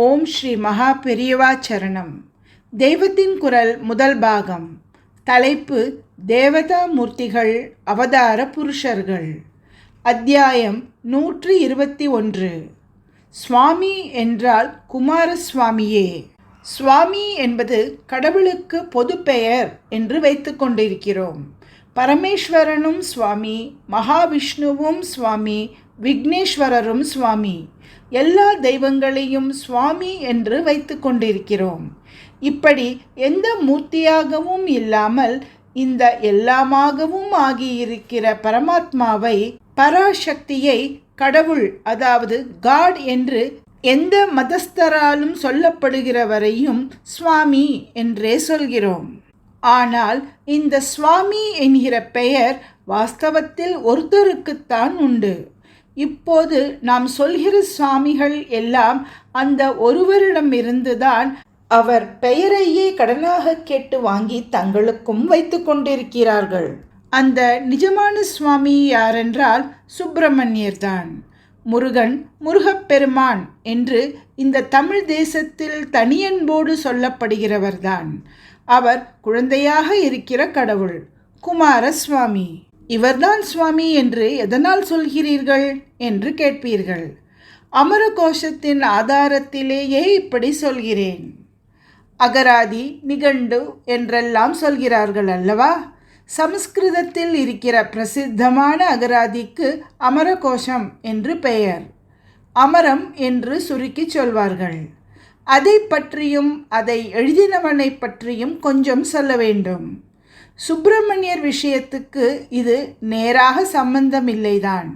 ஓம் ஸ்ரீ மகா பெரியவா சரணம். தெய்வத்தின் குரல் முதல் பாகம். தலைப்பு தேவதா மூர்த்திகள் அவதார புருஷர்கள். அத்தியாயம் நூற்றி இருபத்தி ஒன்று. சுவாமி என்றால் குமாரசுவாமியே. சுவாமி என்பது கடவுளுக்கு பொது பெயர் என்று வைத்து கொண்டிருக்கிறோம். பரமேஸ்வரனும் சுவாமி மகாவிஷ்ணுவும் சுவாமி விக்னேஸ்வரரும் சுவாமி. எல்லா தெய்வங்களையும் சுவாமி என்று வைத்து கொண்டிருக்கிறோம். இப்படி எந்த மூர்த்தியாகவும் இல்லாமல் இந்த எல்லாமாகவும் ஆகியிருக்கிற பரமாத்மாவை பராசக்தியை கடவுள் அதாவது காட் என்று எந்த மதஸ்தராலும் சொல்லப்படுகிறவரையும் சுவாமி என்றே சொல்கிறோம். ஆனால் இந்த சுவாமி என்கிற பெயர் வாஸ்தவத்தில் ஒருத்தருக்குத்தான் உண்டு. இப்போது நாம் சொல்கிற சுவாமிகள் எல்லாம் அந்த ஒருவரிடமிருந்துதான் அவர் பெயரையே கடனாக கேட்டு வாங்கி தங்களுக்கும் வைத்து கொண்டிருக்கிறார்கள். அந்த நிஜமான சுவாமி யாரென்றால் சுப்பிரமணியர் தான் முருகன் முருகப்பெருமான் என்று இந்த தமிழ் தேசத்தில் தனியன்போடு சொல்லப்படுகிறவர்தான். அவர் குழந்தையாக இருக்கிற கடவுள் குமாரசுவாமி. இவர்தான் சுவாமி என்று எதனால் சொல்கிறீர்கள்? என்று கேட்பீர்கள். அமர கோஷத்தின் ஆதாரத்திலேயே இப்படி சொல்கிறேன். அகராதி நிகண்டு என்றெல்லாம் சொல்கிறார்கள் அல்லவா? சமஸ்கிருதத்தில் இருக்கிற பிரசித்தமான அகராதிக்கு அமரகோஷம் என்று பெயர். அமரம் என்று சுருக்கி சொல்வார்கள். அதை பற்றியும் அதை எழுதினவனை பற்றியும் கொஞ்சம் சொல்ல வேண்டும். சுப்பிரமணியர் விஷயத்துக்கு இது நேராக சம்பந்தமில்லைதான்.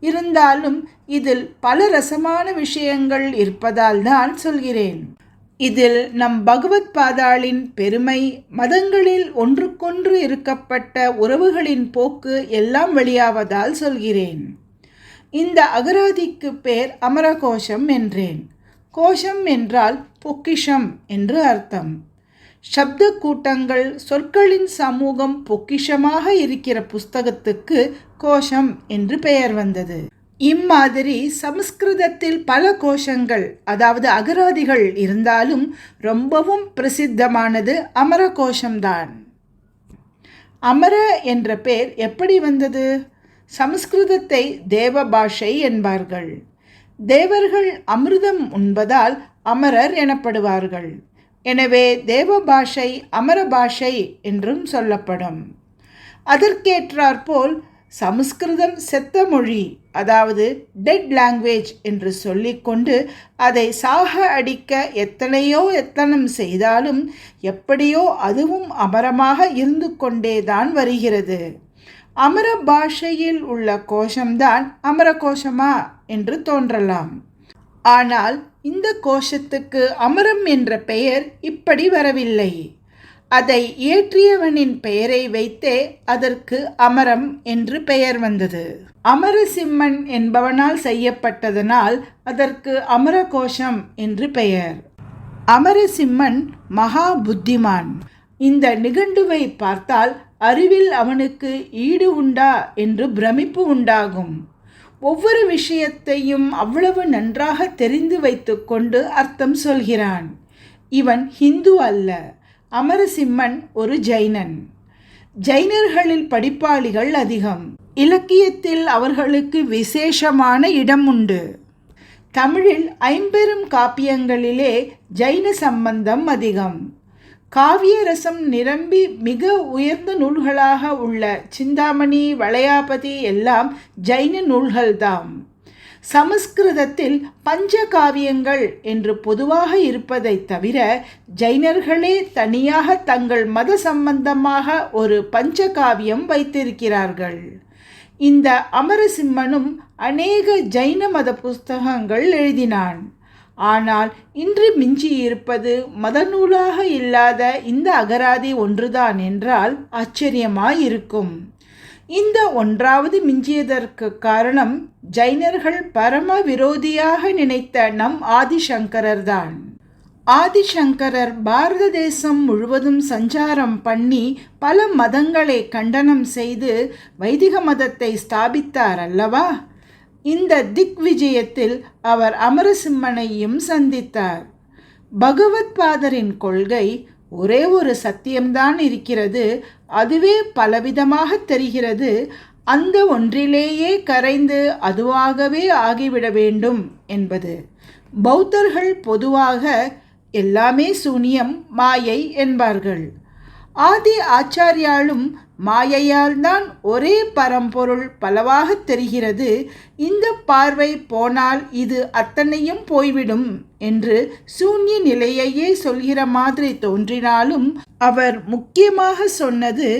இருந்தாலும் இதில் பல ரசமான விஷயங்கள் இருப்பதால் தான் சொல்கிறேன். இதில் நம் பகவத் பாதாளின் பெருமை மதங்களில் ஒன்றுக்கொன்று இருக்கப்பட்ட உறவுகளின் போக்கு எல்லாம் வெளியாவதால் சொல்கிறேன். இந்த அகராதிக்கு பேர் அமரகோஷம் என்றேன். கோஷம் என்றால் பொக்கிஷம் என்று அர்த்தம். சப்த கூட்டங்கள் சொற்களின் சமூகம் பொக்கிஷமாக இருக்கிற புஸ்தகத்துக்கு கோஷம் என்று பெயர் வந்தது. இம்மாதிரி சமஸ்கிருதத்தில் பல கோஷங்கள் அதாவது அகராதிகள் இருந்தாலும் ரொம்பவும் பிரசித்தமானது அமர கோஷம்தான். அமர என்ற பெயர் எப்படி வந்தது? சமஸ்கிருதத்தை தேவ பாஷை என்பார்கள். தேவர்கள் அமிர்தம் உண்பதால் அமரர் எனப்படுவார்கள். எனவே தேவ பாஷை அமர பாஷை என்றும் சொல்லப்படும். அதற்கேற்றாற்போல் சமஸ்கிருதம் செத்த மொழி அதாவது டெட் லாங்குவேஜ் என்று சொல்லிக்கொண்டு அதை சாக அடிக்க எத்தனையோ எத்தனம் செய்தாலும் எப்படியோ அதுவும் அமரமாக இருந்து கொண்டேதான் வருகிறது. அமர பாஷையில் உள்ள கோஷம்தான் அமர கோஷமா என்று தோன்றலாம். ஆனால் இந்த கோஷத்துக்கு அமரம் என்ற பெயர் இப்படி வரவில்லை. அதை இயற்றியவனின் பெயரை வைத்தே அதற்கு அமரம் என்று பெயர் வந்தது. அமரசிம்மன் என்பவனால் செய்யப்பட்டதனால் அதற்கு அமர கோஷம் என்று பெயர். அமரசிம்மன் மகா புத்திமான் இந்த நிகண்டுவை பார்த்தால் அறிவில் அவனுக்கு ஈடு உண்டா என்று பிரமிப்பு உண்டாகும். ஒவ்வொரு விஷயத்தையும் அவ்வளவு நன்றாக தெரிந்து வைத்துக்கொண்டு அர்த்தம் சொல்கிறான். இவன் ஹிந்து அல்ல அமரசிம்மன் ஒரு ஜைனன். ஜைனர்களில் படிப்பாளிகள் அதிகம். இலக்கியத்தில் அவர்களுக்கு விசேஷமான இடம் உண்டு. தமிழில் ஐம்பெரும் காப்பியங்களிலே ஜைன சம்பந்தம் அதிகம். காவிய ரசம் நிரம்பி மிக உயர்ந்த நூல்களாக உள்ள சிந்தாமணி வளையாபதி எல்லாம் ஜைன நூல்கள்தாம். சமஸ்கிருதத்தில் பஞ்ச காவியங்கள் என்று பொதுவாக இருப்பதை தவிர ஜைனர்களே தனியாக தங்கள் மத சம்பந்தமாக ஒரு பஞ்ச காவியம் வைத்திருக்கிறார்கள். இந்த அமரசிம்மனும் அநேக ஜைன மத புஸ்தகங்கள் எழுதினான். ஆனால் இன்று மிஞ்சியிருப்பது மத மதநூலாக இல்லாத இந்த அகராதி ஒன்றுதான் என்றால் ஆச்சரியமாயிருக்கும். இந்த ஒன்றாவது மிஞ்சியதற்கு காரணம் ஜைனர்கள் பரம விரோதியாக நினைத்த நம் ஆதிசங்கரர் தான் ஆதிசங்கரர் பாரத தேசம் முழுவதும் சஞ்சாரம் பண்ணி பல மதங்களை கண்டனம் செய்து வைதிக மதத்தை ஸ்தாபித்தார் அல்லவா? இந்த திக் விஜயத்தில் அவர் அமரசிம்மனையும் சந்தித்தார். பகவத் பாதரின் கொள்கை ஒரே ஒரு சத்தியம்தான் இருக்கிறது அதுவே பலவிதமாக தெரிகிறது. அந்த ஒன்றிலேயே கரைந்து அதுவாகவே ஆகிவிட வேண்டும் என்பது. பௌத்தர்கள் பொதுவாக எல்லாமே சூனியம் மாயை என்பார்கள். ஆதி ஆச்சாரியாலும் மாயையால் தான் ஒரே பரம்பொருள் பலவாக தெரிகிறது. இந்த பார்வை போனால் இது அத்தனையும் போய்விடும் என்று சூன்ய நிலையையே சொல்கிற மாதிரி தோன்றினாலும் அவர் முக்கியமாக சொன்னது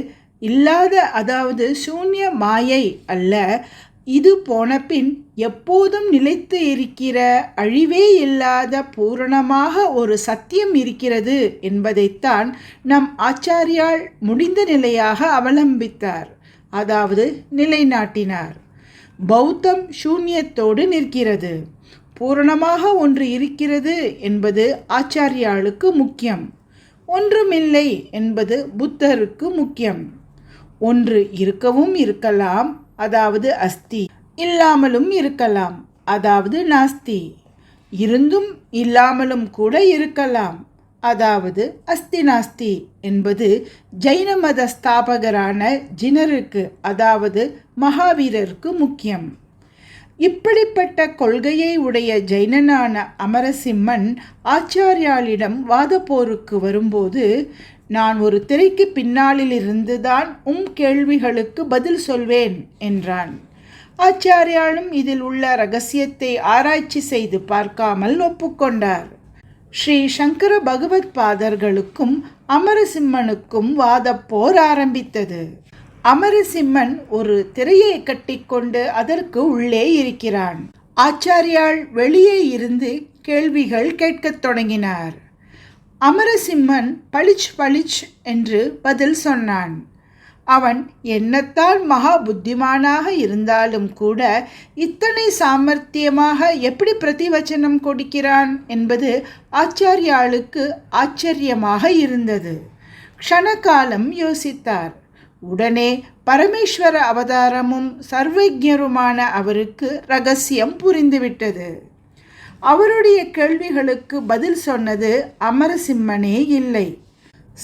இல்லாத அதாவது சூன்ய மாயை அல்ல. இது போன பின் எப்போதும் நிலைத்து இருக்கிற அழிவே இல்லாத பூரணமாக ஒரு சத்தியம் இருக்கிறது என்பதைத்தான் நம் ஆச்சாரியால் முடிந்த நிலையாக அவலம்பித்தார். அதாவது நிலைநாட்டினார். பௌத்தம் சூன்யத்தோடு நிற்கிறது. பூரணமாக ஒன்று இருக்கிறது என்பது ஆச்சாரியாளுக்கு முக்கியம். ஒன்றுமில்லை என்பது புத்தருக்கு முக்கியம். ஒன்று இருக்கவும் இருக்கலாம் அதாவது அஸ்தி. இல்லாமலும் இருக்கலாம் அதாவது நாஸ்தி. இருந்தும் இல்லாமலும் கூட இருக்கலாம் அதாவது அஸ்தி நாஸ்தி என்பது ஜைன மத ஸ்தாபகரான ஜினருக்கு அதாவது மகாவீரருக்கு முக்கியம். இப்படிப்பட்ட கொள்கையை உடைய ஜைனனான அமரசிம்மன் ஆச்சாரியாளிடம் வாதப்போருக்கு வரும்போது நான் ஒரு திரைக்கு பின்னாலிலிருந்து தான் உம் கேள்விகளுக்கு பதில் சொல்வேன் என்றான். ஆச்சாரியாலும் இதில் உள்ள ரகசியத்தை ஆராய்ச்சி செய்து பார்க்காமல் ஒப்புக்கொண்டார். ஸ்ரீ சங்கர பகவத் பாதர்களுக்கும் அமரசிம்மனுக்கும் வாதப்போர் ஆரம்பித்தது. அமரசிம்மன் ஒரு திரையை கட்டிக்கொண்டு அதற்கு உள்ளே இருக்கிறான். ஆச்சாரியால் வெளியே இருந்து கேள்விகள் கேட்கத் தொடங்கினார். அமரசிம்மன் பளிச் பளிச் என்று பதில் சொன்னான். அவன் என்னத்தால் மகா புத்திமானாக இருந்தாலும் கூட இத்தனை சாமர்த்தியமாக எப்படி பிரதிவச்சனம் கொடுக்கிறான் என்பது ஆச்சாரியாளுக்கு ஆச்சரியமாக இருந்தது. க்ஷணகாலம் யோசித்தார். உடனே பரமேஸ்வர அவதாரமும் சர்வஜருமான அவருக்கு ரகசியம் புரிந்துவிட்டது. அவருடைய கேள்விகளுக்கு பதில் சொன்னது அமரசிம்மனே இல்லை.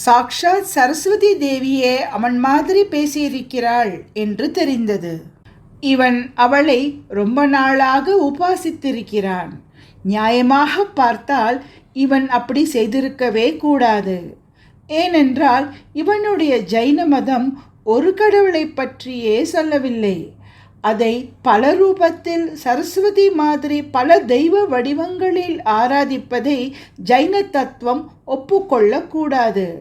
சாக்ஷாத் சரஸ்வதி தேவியே அவன் மாதிரி பேசியிருக்கிறாள் என்று தெரிந்தது. இவன் அவளை ரொம்ப நாளாக உபாசித்திருக்கிறான். நியாயமாக பார்த்தால் இவன் அப்படி செய்திருக்கவே கூடாது. ஏனென்றால் இவனுடைய ஜைன மதம் ஒரு கடவுளை பற்றியே சொல்லவில்லை. அதை பல ரூபத்தில் சரஸ்வதி மாதிரி பல தெய்வ வடிவங்களில் ஆராதிப்பதை ஜைன தத்துவம் ஒப்புக்கொள்ளக்கூடாது.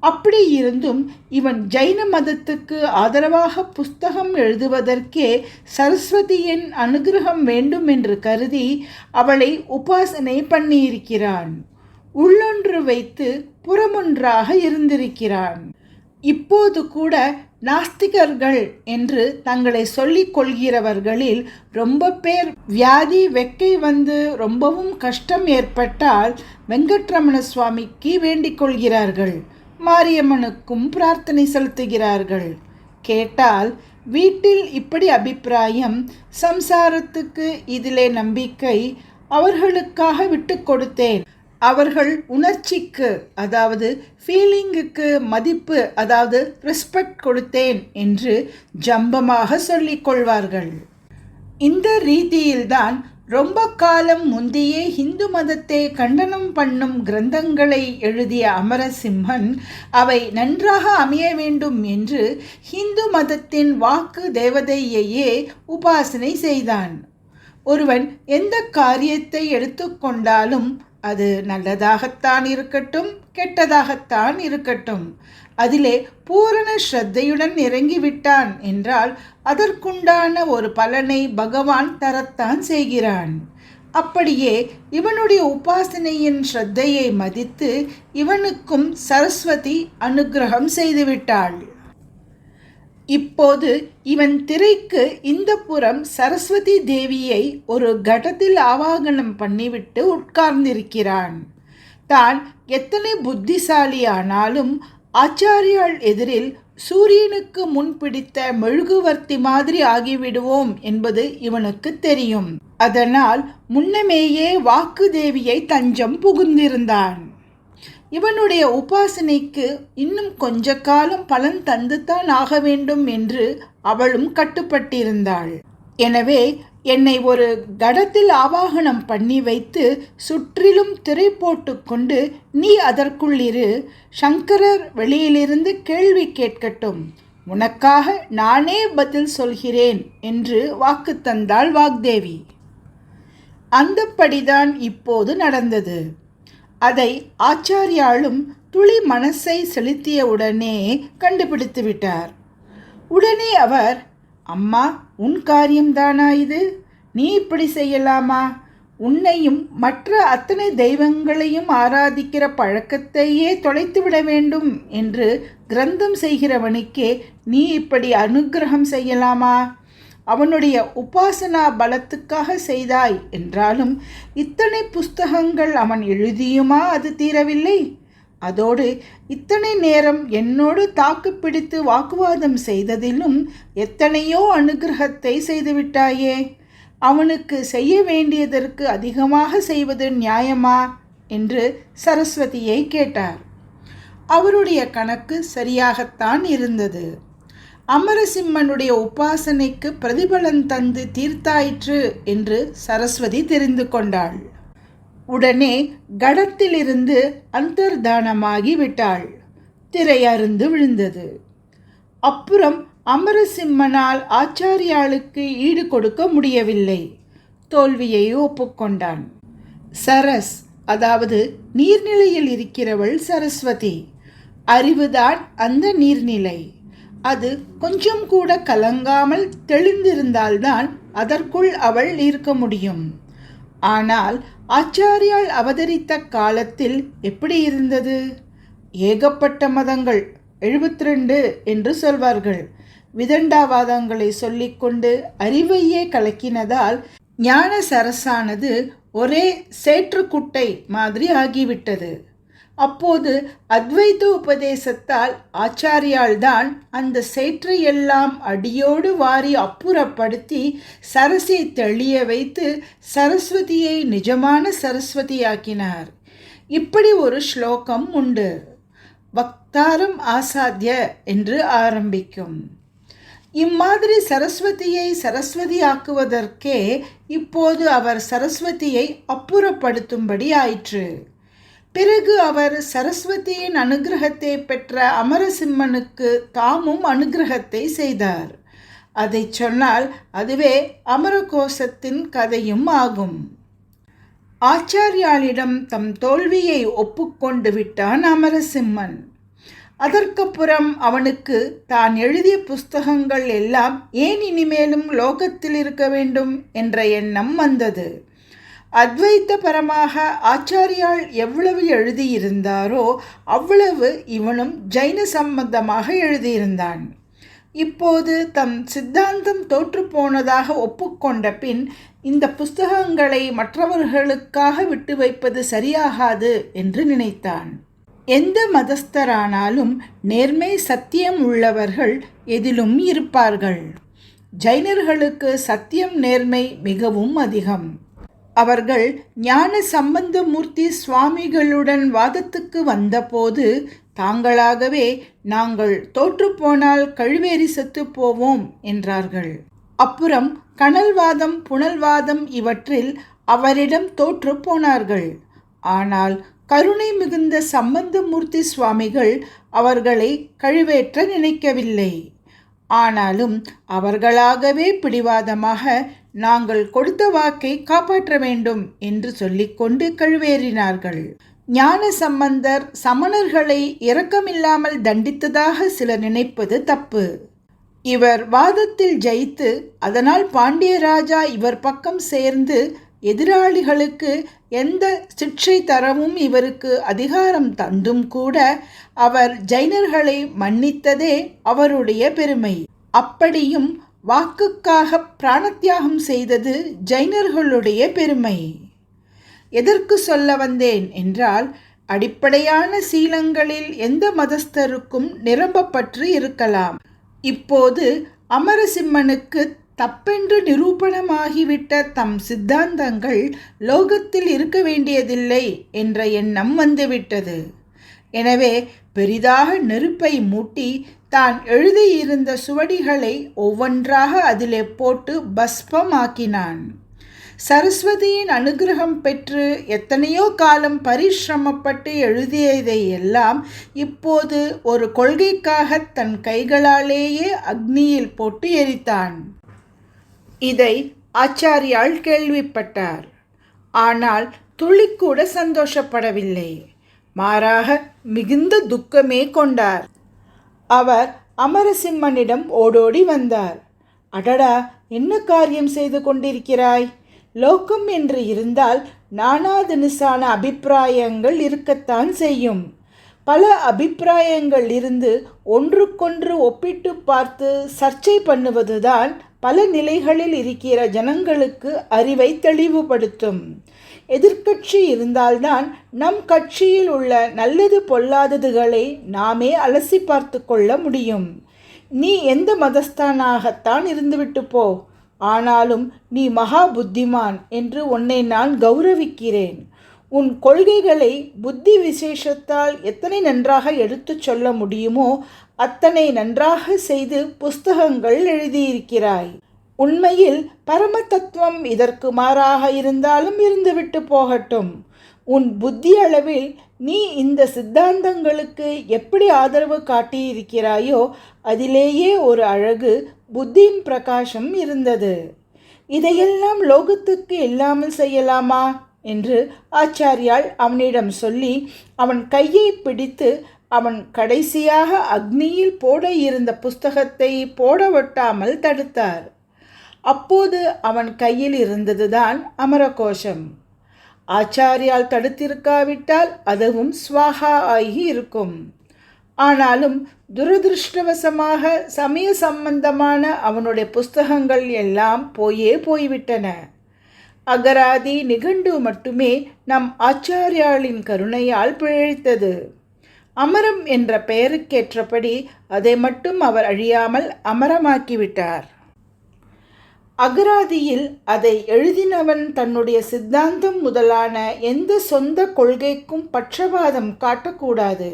அப்படி இருந்தும் இவன் ஜைன மதத்துக்கு ஆதரவாக புஸ்தகம் எழுதுவதற்கே சரஸ்வதியின் அனுகிரகம் வேண்டும் என்று கருதி அவளை உபாசனை பண்ணியிருக்கிறான். உள்ளொன்று வைத்து புறமொன்றாக இருந்திருக்கிறான். இப்போது கூட நாஸ்திகர்கள் என்று தங்களை சொல்லிக் கொள்கிறவர்களில் ரொம்ப பேர் வியாதி வெக்கை வந்து ரொம்பவும் கஷ்டம் ஏற்பட்டால் வெங்கட்ரமண சுவாமிக்கு வேண்டிக் கொள்கிறார்கள். மாரியம்மனுக்கும் பிரார்த்தனை செலுத்துகிறார்கள். கேட்டால் வீட்டில் இப்படி அபிப்பிராயம் சம்சாரத்துக்கு இதிலே நம்பிக்கை அவர்களுக்காக விட்டு கொடுத்தேன். அவர்கள் உணர்ச்சிக்கு அதாவது ஃபீலிங்குக்கு மதிப்பு அதாவது ரெஸ்பெக்ட் கொடுத்தேன் என்று ஜம்பமாக சொல்லிக்கொள்வார்கள் இந்த ரீதியில்தான் ரொம்ப காலம் முந்தையே இந்து மதத்தை கண்டனம் பண்ணும் கிரந்தங்களை எழுதிய அமரசிம்மன் அவை நன்றாக அமைய வேண்டும் என்று இந்து மதத்தின் வாக்கு தேவதையையே உபாசனை செய்தான். ஒருவன் எந்த காரியத்தை எடுத்துக்கொண்டாலும் அது நல்லதாகத்தான் இருக்கட்டும் கெட்டதாகத்தான் இருக்கட்டும். அதிலே பூரண ஸ்ரத்தையுடன் இறங்கிவிட்டான் என்றால் அதற்குண்டான ஒரு பலனை பகவான் தரத்தான் செய்கிறான். அப்படியே இவனுடைய உபாசனையின் ஸ்ரத்தையை மதித்து இவனுக்கும் சரஸ்வதி அனுகிரகம் செய்துவிட்டாள். இப்போது இவன் திரைக்கு இந்த புறம் சரஸ்வதி தேவியை ஒரு கடத்தில் ஆவாகனம் பண்ணிவிட்டு உட்கார்ந்திருக்கிறான். தான் எத்தனை புத்திசாலியானாலும் ஆச்சாரியால் எதிரில் சூரியனுக்கு முன் பிடித்த மெழுகுவர்த்தி மாதிரி ஆகிவிடுவோம் என்பது இவனுக்கு தெரியும். அதனால் முன்னமேயே வாக்கு தேவியை தஞ்சம் புகுந்திருந்தான். இவனுடைய உபாசனைக்கு இன்னும் கொஞ்ச காலம் பலன் தந்துத்தான் ஆக வேண்டும் என்று அவளும் கட்டுப்பட்டிருந்தாள். எனவே என்னை ஒரு கடத்தில் ஆவாகனம் பண்ணி வைத்து சுற்றிலும் திரை போட்டுக்கொண்டு நீ அதற்குள் இரு. சங்கரர் வெளியிலிருந்து கேள்வி கேட்கட்டும். உனக்காக நானே பதில் சொல்கிறேன் என்று வாக்கு தந்தாள் வாக்தேவி. அந்தப்படிதான் இப்போது நடந்தது. அதை ஆச்சாரியாலும் துளி மனசை செலுத்தியவுடனே கண்டுபிடித்து விட்டார். உடனே அவர் அம்மா உன் காரியம்தானா இது? நீ இப்படி செய்யலாமா? உன்னையும் மற்ற அத்தனை தெய்வங்களையும் ஆராதிக்கிற பழக்கத்தையே தொலைத்து விட வேண்டும் என்று கிரந்தம் செய்கிறவனுக்கே நீ இப்படி அனுகிரகம் செய்யலாமா? அவனுடைய உபாசனா பலத்துக்காக செய்தாய் என்றாலும் இத்தனை புஸ்தகங்கள் அவன் எழுதியுமா அது தீரவில்லை. அதோடு இத்தனை நேரம் என்னோடு தாக்கு பிடித்து வாக்குவாதம் செய்ததிலும் எத்தனையோ அனுகிரகத்தை செய்துவிட்டாயே அவனுக்கு செய்ய வேண்டியதற்கு அதிகமாக செய்வது நியாயமா? என்று சரஸ்வதியை கேட்டார். அவருடைய கணக்கு சரியாகத்தான் இருந்தது. அமரசிம்மனுடைய உபாசனைக்கு பிரதிபலன் தந்து தீர்த்தாயிற்று என்று சரஸ்வதி தெரிந்து கொண்டாள். உடனே கடத்திலிருந்து அந்தர்தானமாகி விட்டாள். திரையருந்து விழுந்தது. அப்புறம் அமரசிம்மனால் ஆச்சாரியாளுக்கு ஈடு கொடுக்க முடியவில்லை. தோல்வியை ஒப்புக்கொண்டான். சரஸ் அதாவது நீர்நிலையில் இருக்கிறவள் சரஸ்வதி. அறிவுதான் அந்த நீர்நிலை. அது கொஞ்சம் கூட கலங்காமல் தெளிந்திருந்தால்தான் அதற்குள் அவள் இருக்க முடியும். ஆனால் ஆச்சாரியால் அவதரித்த காலத்தில் எப்படி இருந்தது? ஏகப்பட்ட மதங்கள் எழுபத்தி ரெண்டு என்று சொல்வார்கள். விதண்டாவாதங்களை சொல்லிக்கொண்டு அறிவையே கலக்கினதால் ஞான சரசானது ஒரே சேற்றுக்குட்டை மாதிரி ஆகிவிட்டது. அப்போது அத்வைத உபதேசத்தால் ஆச்சாரியால்தான் அந்த சேற்றையெல்லாம் அடியோடு வாரி அப்புறப்படுத்தி சரசை தெளிய வைத்து சரஸ்வதியை நிஜமான சரஸ்வதியாக்கினார். இப்படி ஒரு ஸ்லோகம் உண்டு. வக்தாரம் ஆசாத்திய என்று ஆரம்பிக்கும். இம்மாதிரி சரஸ்வதியை சரஸ்வதி ஆக்குவதற்கே இப்போது அவர் சரஸ்வதியை அப்புறப்படுத்தும்படி ஆயிற்று. பிறகு அவர் சரஸ்வதியின் அனுகிரகத்தை பெற்ற அமரசிம்மனுக்கு தாமும் அனுகிரகத்தை செய்தார். அதை சொன்னால் அதுவே அமரகோசத்தின் கதையும் ஆகும். ஆச்சாரியாளிடம் தம் தோல்வியை ஒப்புக்கொண்டு விட்டான் அமரசிம்மன். அதற்கப்புறம் அவனுக்கு தான் எழுதிய புஸ்தகங்கள் எல்லாம் ஏன் இனிமேலும் லோகத்தில் இருக்க வேண்டும் என்ற எண்ணம் வந்தது. அத்வைத்த பரமாக ஆச்சாரியால் எவ்வளவு எழுதியிருந்தாரோ அவ்வளவு இவனும் ஜைன சம்பந்தமாக எழுதியிருந்தான். இப்போது தம் சித்தாந்தம் தோற்றுப்போனதாக ஒப்புக்கொண்ட பின் இந்த புஸ்தகங்களை மற்றவர்களுக்காக விட்டு வைப்பது சரியாகாது என்று நினைத்தான். எந்த மதஸ்தரானாலும் நேர்மை சத்தியம் உள்ளவர்கள் எதிலும் இருப்பார்கள். ஜைனர்களுக்கு சத்தியம் நேர்மை மிகவும் அதிகம். அவர்கள் ஞான சம்பந்தமூர்த்தி சுவாமிகளுடன் வாதத்துக்கு வந்தபோது தாங்களாகவே நாங்கள் தோற்றுப்போனால் கழுவேறி செத்து போவோம் என்றார்கள். அப்புறம் கனல்வாதம் புனல்வாதம் இவற்றில் அவரிடம் தோற்று போனார்கள். ஆனால் கருணை மிகுந்த சம்பந்தமூர்த்தி சுவாமிகள் அவர்களை கழுவேற்ற நினைக்கவில்லை. ஆனாலும் அவர்களாகவே பிடிவாதமாக நாங்கள் கொடுத்த வாக்கை காப்பாற்ற வேண்டும் என்று சொல்லிக்கொண்டு கழுவேறினார்கள். ஞான சம்பந்தர் சமணர்களை இரக்கமில்லாமல் தண்டித்ததாக சிலர் நினைப்பது தப்பு. இவர் வாதத்தில் ஜெயித்து அதனால் பாண்டியராஜா இவர் பக்கம் சேர்ந்து எதிராளிகளுக்கு எந்த சிக்ஷை தரவும் இவருக்கு அதிகாரம் தந்தும் கூட அவர் ஜைனர்களை மன்னித்ததே அவருடைய பெருமை. அப்படியும் வாக்குக்காக பிராணத்தியாகம் செய்தது ஜைனர்களுடைய பெருமை. எதற்கு சொல்ல வந்தேன் என்றால் அடிப்படையான சீலங்களில் எந்த மதஸ்தருக்கும் நிரம்பப்பற்று இருக்கலாம். இப்போது அமரசிம்மனுக்கு தப்பென்று நிரூபணமாகிவிட்ட தம் சித்தாந்தங்கள் லோகத்தில் இருக்க வேண்டியதில்லை என்ற எண்ணம் வந்துவிட்டது. எனவே பெரிதாக நெருப்பை மூட்டி தான் எழுதியிருந்த சுவடிகளை ஒவ்வொன்றாக அதிலே போட்டு பஸ்பமாக்கினான். சரஸ்வதியின் அனுகிரகம் பெற்று எத்தனையோ காலம் பரிசிரமப்பட்டு எழுதியதை எல்லாம் இப்போது ஒரு கொள்கைக்காக தன் கைகளாலேயே அக்னியில் போட்டு எரித்தான். இதை ஆச்சாரியால் கேள்விப்பட்டார். ஆனால் துளிக்கூட சந்தோஷப்படவில்லை. மாறாக மிகுந்த துக்கமே கொண்டார். அவர் அமரசிம்மனிடம் ஓடோடி வந்தார். அடடா என்ன காரியம் செய்து கொண்டிருக்கிறாய்? லோகம் என்று இருந்தால் நானாதினுசான அபிப்பிராயங்கள் இருக்கத்தான் செய்யும். பல அபிப்பிராயங்கள் இருந்து ஒன்றுக்கொன்று ஒப்பிட்டு பார்த்து சர்ச்சை பண்ணுவதுதான் பல நிலைகளில் இருக்கிற ஜனங்களுக்கு அறிவை தெளிவுபடுத்தும். எதிர்க்கட்சி இருந்தால்தான் நம் கட்சியில் உள்ள நல்லது பொல்லாததுகளை நாமே அலசி பார்த்து கொள்ள முடியும். நீ எந்த மதஸ்தானாகத்தான் இருந்துவிட்டு போ. ஆனாலும் நீ மகா புத்திமான் என்று உன்னை நான் கௌரவிக்கிறேன். உன் கொள்கைகளை புத்தி விசேஷத்தால் எத்தனை நன்றாக எடுத்துச் சொல்ல முடியுமோ அத்தனை நன்றாக செய்து புஸ்தகங்கள் எழுதியிருக்கிறாய். உண்மையில் பரம தத்துவம் இதற்கு மாறாக இருந்தாலும் இருந்துவிட்டு போகட்டும். உன் புத்தி அளவில் நீ இந்த சித்தாந்தங்களுக்கு எப்படி ஆதரவு காட்டியிருக்கிறாயோ அதிலேயே ஒரு அழகு புத்தியின் பிரகாசம் இருந்தது. இதையெல்லாம் லோகத்துக்கு இல்லாமல் செய்யலாமா? என்று ஆச்சாரியால் அவனிடம் சொல்லி அவன் கையை பிடித்து அவன் கடைசியாக அக்னியில் போட இருந்த புஸ்தகத்தை போடவட்டாமல் தடுத்தார். அப்போது அவன் கையில் இருந்ததுதான் அமரகோஷம். ஆச்சாரியால் தடுத்திருக்காவிட்டால் அதுவும் ஸ்வாகா ஆகி இருக்கும். ஆனாலும் துரதிருஷ்டவசமாக சமய சம்பந்தமான அவனுடைய புஸ்தகங்கள் எல்லாம் போயே போய்விட்டன. அகராதி நிகண்டு மட்டுமே நம் ஆச்சாரியாளின் கருணையால் பிழைத்தது. அமரம் என்ற பெயருக்கேற்றபடி அதை மட்டும் அவர் அழியாமல் அமரமாக்கிவிட்டார். அகராதியில் அதை எழுதினவன் தன்னுடைய சித்தாந்தம் முதலான எந்த சொந்த கொள்கைக்கும் பட்சபாதம் காட்டக்கூடாது.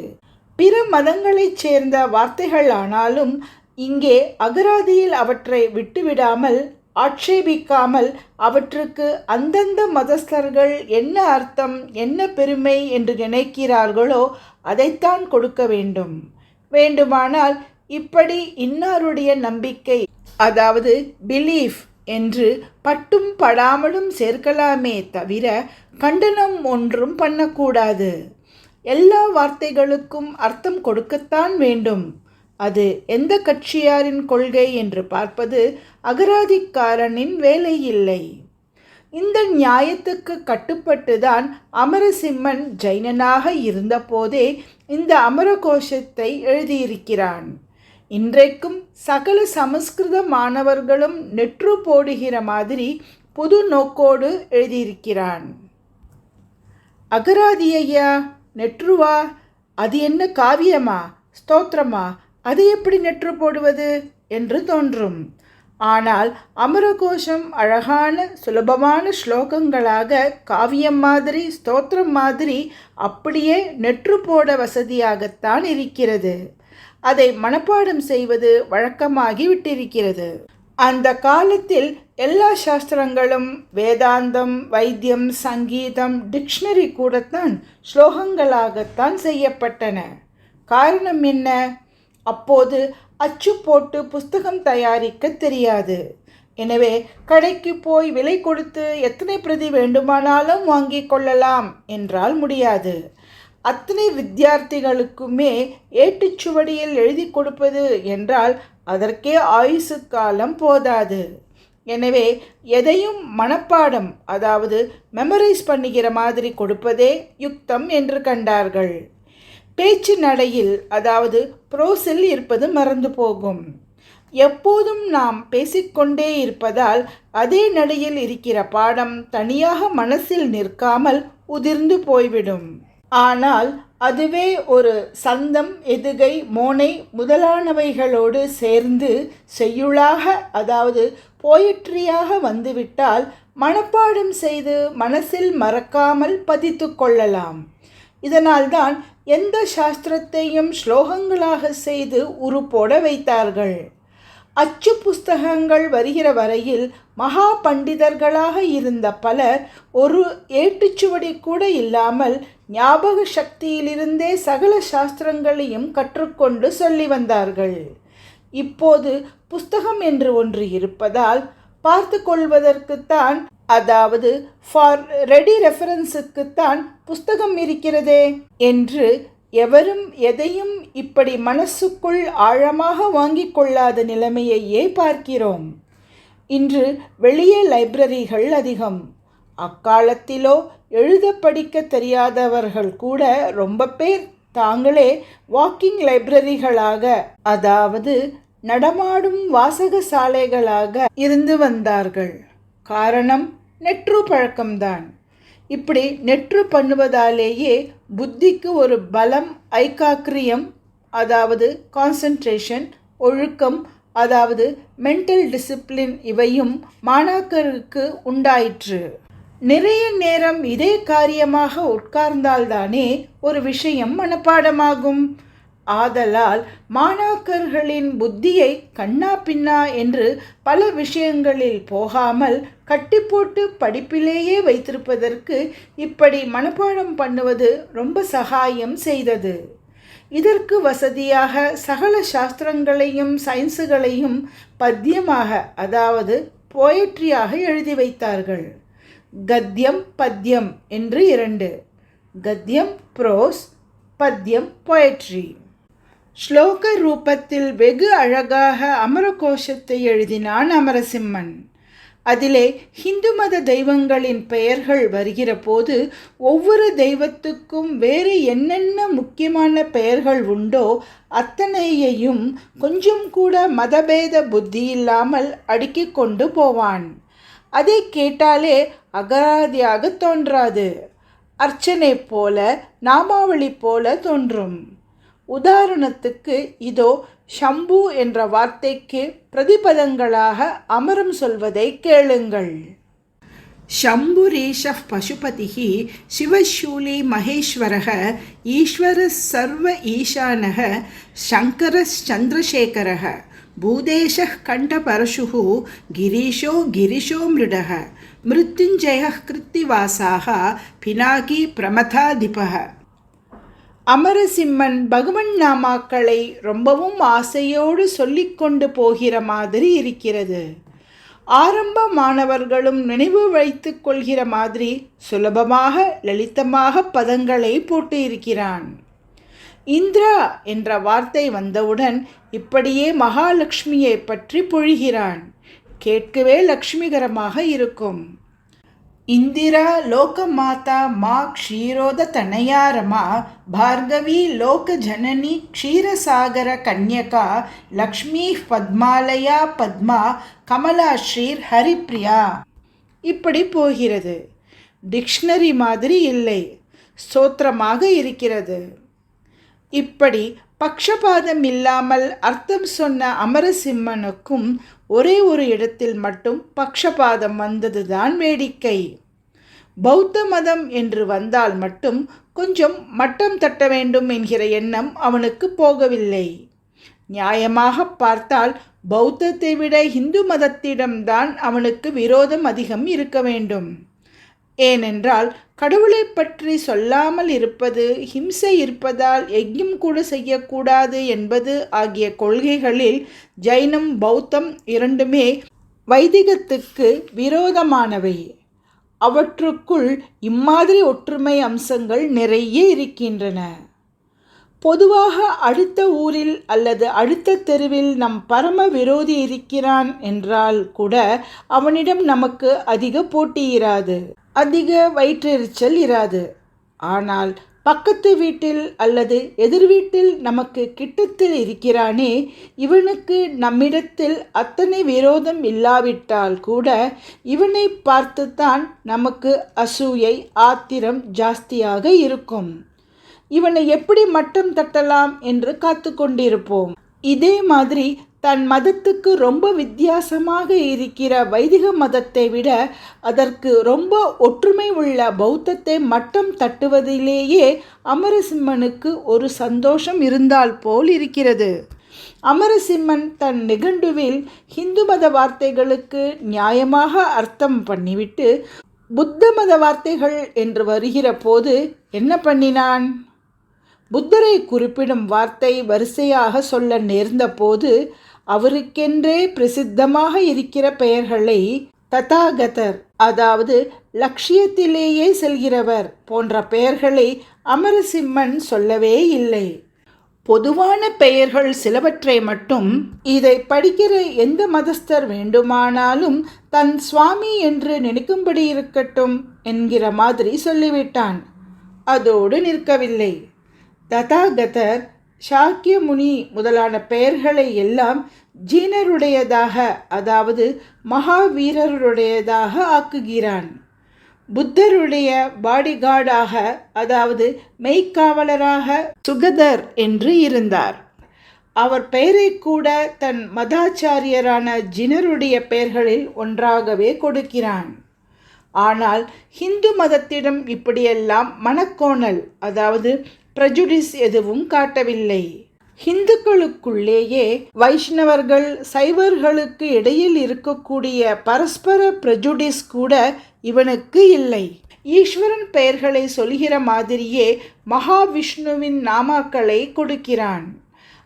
பிற மதங்களைச் சேர்ந்த வார்த்தைகள் ஆனாலும் இங்கே அகராதியில் அவற்றை விட்டுவிடாமல் ஆட்சேபிக்காமல் அவற்றுக்கு அந்தந்த மதஸ்தர்கள் என்ன அர்த்தம் என்ன பெருமை என்று நினைக்கிறார்களோ அதைத்தான் கொடுக்க வேண்டும். வேண்டுமானால் இப்படி இன்னாருடைய நம்பிக்கை அதாவது பிலீஃப் என்று பட்டும் படாமலும் சேர்க்கலாமே தவிர கண்டனம் ஒன்றும் பண்ணக்கூடாது. எல்லா வார்த்தைகளுக்கும் அர்த்தம் கொடுக்கத்தான் வேண்டும். அது எந்த கட்சியாரின் கொள்கை என்று பார்ப்பது அகராதிக்காரனின் வேலை இல்லை இந்த நியாயத்துக்கு கட்டுப்பட்டுதான் அமரசிம்மன் ஜைனனாக இருந்தபோதே இந்த அமரகோஷத்தை எழுதியிருக்கிறான். இன்றைக்கும் சகல சமஸ்கிருத மாணவர்களும் நெற்று போடுகிற மாதிரி புது நோக்கோடு எழுதியிருக்கிறான். அகராதி ஐயா நெற்றுவா அது என்ன காவியமா ஸ்தோத்திரமா அது எப்படி நெற்று போடுவது என்று தோன்றும். ஆனால் அமரகோஷம் அழகான சுலபமான ஸ்லோகங்களாக காவியம் மாதிரி ஸ்தோத்திரம் மாதிரி அப்படியே நெற்று போட வசதியாகத்தான் இருக்கிறது. அதை மனப்பாடம் செய்வது வழக்கமாகி விட்டிருக்கிறது. அந்த காலத்தில் எல்லா சாஸ்திரங்களும் வேதாந்தம் வைத்தியம் சங்கீதம் டிக்ஷனரி கூடத்தான் ஸ்லோகங்களாகத்தான் செய்யப்பட்டன. காரணம் என்ன? அப்போது அச்சு போட்டு புஸ்தகம் தயாரிக்க தெரியாது. எனவே கடைக்கு போய் விலை கொடுத்து எத்தனை பிரதி வேண்டுமானாலும் வாங்கிக் கொள்ளலாம் என்றால் முடியாது. அத்தனை வித்தியார்த்திகளுக்குமே ஏட்டுச்சுவடியில் எழுதி கொடுப்பது என்றால் அதற்கே ஆயுசு காலம் போதாது. எனவே எதையும் மனப்பாடம் அதாவது மெமரைஸ் பண்ணுகிற மாதிரி கொடுப்பதே யுக்தம் என்று கண்டார்கள். பேச்சு நடையில் அதாவது ப்ரோஸில் இருப்பது மறந்து போகும். எப்போதும் நாம் பேசிக்கொண்டே இருப்பதால் அதே நடையில் இருக்கிற பாடம் தனியாக மனசில் நிற்காமல் உதிர்ந்து போய்விடும். ஆனால் அதுவே ஒரு சந்தம் எதுகை மோனை முதலானவைகளோடு சேர்ந்து செய்யுளாக அதாவது போயட்ரியாக வந்துவிட்டால் மனப்பாடம் செய்து மனசில் மறக்காமல் பதித்து கொள்ளலாம். இதனால்தான் எந்த சாஸ்திரத்தையும் ஸ்லோகங்களாக செய்து உருப்போட வைத்தார்கள். அச்சு புஸ்தகங்கள் வருகிற வரையில் மகா பண்டிதர்களாக இருந்த பலர் ஒரு ஏட்டுச்சுவடி கூட இல்லாமல் ஞாபக சக்தியிலிருந்தே சகல சாஸ்திரங்களையும் கற்றுக்கொண்டு சொல்லி வந்தார்கள். இப்போது புஸ்தகம் என்று ஒன்று இருப்பதால் பார்த்து கொள்வதற்குத்தான் அதாவது ஃபார் ரெடி ரெஃபரன்ஸுக்குத்தான் புஸ்தகம் இருக்கிறதே என்று எவரும் எதையும் இப்படி மனசுக்குள் ஆழமாக வாங்கிக் கொள்ளாத நிலைமையையே பார்க்கிறோம். இன்று வெளியே லைப்ரரிகள் அதிகம். அக்காலத்திலோ எழுத படிக்க தெரியாதவர்கள் கூட ரொம்ப பேர் தாங்களே வாக்கிங் லைப்ரரிகளாக அதாவது நடமாடும் வாசக சாலைகளாக இருந்து வந்தார்கள். காரணம் நெற்று பழக்கம்தான் இப்படி நெற்று பண்ணுவதாலேயே புத்திக்கு ஒரு பலம் ஐக்காக்கிரியம் அதாவது கான்சன்ட்ரேஷன் ஒழுக்கம் அதாவது மென்டல் டிசிப்ளின் இவையும் மாணாக்கருக்கு உண்டாயிற்று. நிறைய நேரம் இதே காரியமாக உட்கார்ந்தால்தானே ஒரு விஷயம் மனப்பாடமாகும். ஆதலால் மாணாக்கர்களின் புத்தியை கண்ணா பின்னா என்று பல விஷயங்களில் போகாமல் கட்டி போட்டு படிப்பிலேயே வைத்திருப்பதற்கு இப்படி மனப்பாடம் பண்ணுவது ரொம்ப சகாயம் செய்தது. இதற்கு வசதியாக சகல சாஸ்திரங்களையும் சயின்ஸுகளையும் பத்தியமாக அதாவது போயட்ரியாக எழுதி வைத்தார்கள். கத்தியம் பத்யம் என்று இரண்டு. கத்தியம் ப்ரோஸ் பத்யம் போயட்ரி ஸ்லோக ரூபத்தில் வெகு அழகாக அமரகோஷத்தை எழுதினான் அமரசிம்மன். அதிலே ஹிந்து மத தெய்வங்களின் பெயர்கள் வருகிற போது ஒவ்வொரு தெய்வத்துக்கும் வேறு என்னென்ன முக்கியமான பெயர்கள் உண்டோ அத்தனையையும் கொஞ்சம் கூட மதபேத புத்தி இல்லாமல் அடுக்கிக் கொண்டு போவான். அதை கேட்டாலே அகராதியாக தோன்றாது. அர்ச்சனை போல நாமாவளி போல தோன்றும். உதாரணத்துக்கு இதோ ஷம்பு என்ற வார்த்தைக்கு பிரதிபதங்களாக அமரம் சொல்வதை கேளுங்கள் शम्भुरीशः पशुपतिः शिवशूली महेश्वरः ईश्वरः सर्व ईशानः शङ्करश्चन्द्रशेखरः भूदेशः कण्ठपरशुः गिरीशो गिरिशो मृडः मृत्युञ्जयः कृत्तिवासाः पिनाकी प्रमथाधिपः அமரசிம்மன் பகவன் நாமாக்களை ரொம்பவும் ஆசையோடு சொல்லிக்கொண்டு போகிற மாதிரி இருக்கிறது. ஆரம்ப மாணவர்களும் நினைவு வைத்து கொள்கிற மாதிரி சுலபமாக லலிதமாக பதங்களை போட்டு இருக்கிறான் இந்திரா என்ற வார்த்தை வந்தவுடன் இப்படியே மகாலட்சுமியை பற்றி பொழிகிறான். கேட்கவே லக்ஷ்மிகரமாக இருக்கும். இந்திரா லோகமாதா மா க்ஷீரோத தனையாரமா பார்கவி லோக ஜனனி க்ஷீரசாகர கன்யகா லக்ஷ்மி பத்மாலயா பத்மா கமலாஸ்ரீர் ஹரிப்ரியா. இப்படி போகிறது. டிக்ஷனரி மாதிரி இல்லை. ஸ்தோத்திரமாக இருக்கிறது. இப்படி பக்ஷபாதம் இல்லாமல் அர்த்தம் சொன்ன அமரசிம்மனுக்கும் ஒரே ஒரு இடத்தில் மட்டும் பக்ஷபாதம் வந்ததுதான் வேடிக்கை. பௌத்த மதம் என்று வந்தால் மட்டும் கொஞ்சம் மட்டம் தட்ட வேண்டும் என்கிற எண்ணம் அவனுக்கு போகவில்லை. நியாயமாக பார்த்தால் பௌத்தத்தை விட இந்து மதத்திடம்தான் அவனுக்கு விரோதம் அதிகம் இருக்க வேண்டும். ஏனென்றால் கடவுளை பற்றி சொல்லாமல் இருப்பது ஹிம்சை இருப்பதால் எங்கும் கூட செய்யக்கூடாது என்பது ஆகிய கொள்கைகளில் ஜைனம் பௌத்தம் இரண்டுமே வைதிகத்துக்கு விரோதமானவை. அவற்றுக்குள் இம்மாதிரி ஒற்றுமை அம்சங்கள் நிறைய இருக்கின்றன. பொதுவாக அடுத்த ஊரில் அல்லது அடுத்த தெருவில் நம் பரம விரோதி இருக்கிறான் என்றால் கூட அவனிடம் நமக்கு அதிக போட்டி இராது. அதிக வயிற்றெரிச்சல் இராது. ஆனால் பக்கத்து வீட்டில் அல்லது எதிர் வீட்டில் நமக்கு கிட்டத்தில் இருக்கிறானே இவனுக்கு நம்மிடத்தில் அத்தனை விரோதம் இல்லாவிட்டால் கூட இவனை பார்த்துத்தான் நமக்கு அசூயை ஆத்திரம் ஜாஸ்தியாக இருக்கும். இவனை எப்படி மட்டம் தட்டலாம் என்று காத்து கொண்டிருப்போம். இதே மாதிரி தன் மதத்துக்கு ரொம்ப வித்தியாசமாக இருக்கிற வைதிக மதத்தை விட அதற்கு ரொம்ப ஒற்றுமை உள்ள பௌத்தத்தை மட்டம் தட்டுவதிலேயே அமரசிம்மனுக்கு ஒரு சந்தோஷம் இருந்தால் போல் இருக்கிறது. அமரசிம்மன் தன் நிகண்டுவில் ஹிந்து மத வார்த்தைகளுக்கு நியாயமாக அர்த்தம் பண்ணிவிட்டு புத்த மத வார்த்தைகள் என்று வருகிற போது என்ன பண்ணினான்? புத்தரை குறிப்பிடும் வார்த்தை வரிசையாக சொல்ல நேர்ந்த போது அவருக்கென்றே பிரசித்தமாக இருக்கிற பெயர்களை ததாகதர் அதாவது லட்சியத்திலேயே செல்கிறவர் போன்ற பெயர்களை அமரசிம்மன் சொல்லவே இல்லை. பொதுவான பெயர்கள் சிலவற்றை மட்டும் இதை படிக்கிற எந்த மதஸ்தர் வேண்டுமானாலும் தன் சுவாமி என்று நினைக்கும்படி இருக்கட்டும் என்கிற மாதிரி சொல்லிவிட்டான். அதோடு நிற்கவில்லை. ததாகதர் சாக்கிய முனி முதலான பெயர்களை எல்லாம் ஜீனருடையதாக அதாவது மகாவீரருடையதாக ஆக்குகிறான். புத்தருடைய பாடிகார்டாக அதாவது மெய்க்காவலராக சுகதர் என்று இருந்தார். அவர் பெயரை கூட தன் மதாச்சாரியரான ஜினருடைய பெயர்களில் ஒன்றாகவே கொடுக்கிறான். ஆனால் ஹிந்து மதத்திடம் இப்படியெல்லாம் மனக்கோணல் அதாவது பிரஜுடிஸ் எதுவும் காட்டவில்லை. ஹிந்துக்களுக்குள்ளேயே வைஷ்ணவர்கள் சைவர்களுக்கு இடையில் இருக்கக்கூடிய பரஸ்பர பிரஜுடிஸ் கூட இவனுக்கு இல்லை. ஈஸ்வரன் பெயர்களை சொல்கிற மாதிரியே மகாவிஷ்ணுவின் நாமாக்களை கொடுக்கிறான்.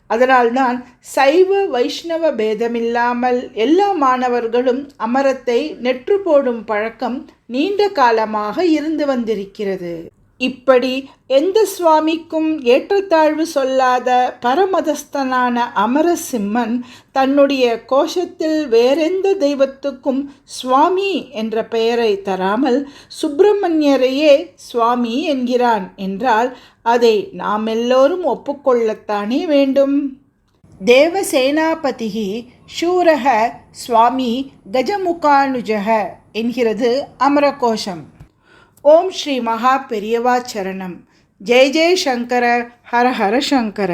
அதனால்தான் சைவ வைஷ்ணவ பேதமில்லாமல் எல்லா மாணவர்களும் அமரத்தை நெற்று போடும் பழக்கம் நீண்ட காலமாக இருந்து வந்திருக்கிறது. இப்படி எந்த சுவாமிக்கும் ஏற்றத்தாழ்வு சொல்லாத பரமதஸ்தனான அமரசிம்மன் தன்னுடைய கோஷத்தில் வேறெந்த தெய்வத்துக்கும் சுவாமி என்ற பெயரை தராமல் சுப்பிரமணியரையே சுவாமி என்கிறான் என்றால் அதை நாம் எல்லோரும் ஒப்புக்கொள்ளத்தானே வேண்டும்? தேவசேனாபதிகி சூரக சுவாமி கஜமுகானுஜக என்கிறது அமரகோஷம். ஓம் ஸ்ரீ மகா பெரியவா சரணம். ஜெய் ஜெய் சங்கர ஹர ஹர சங்கர.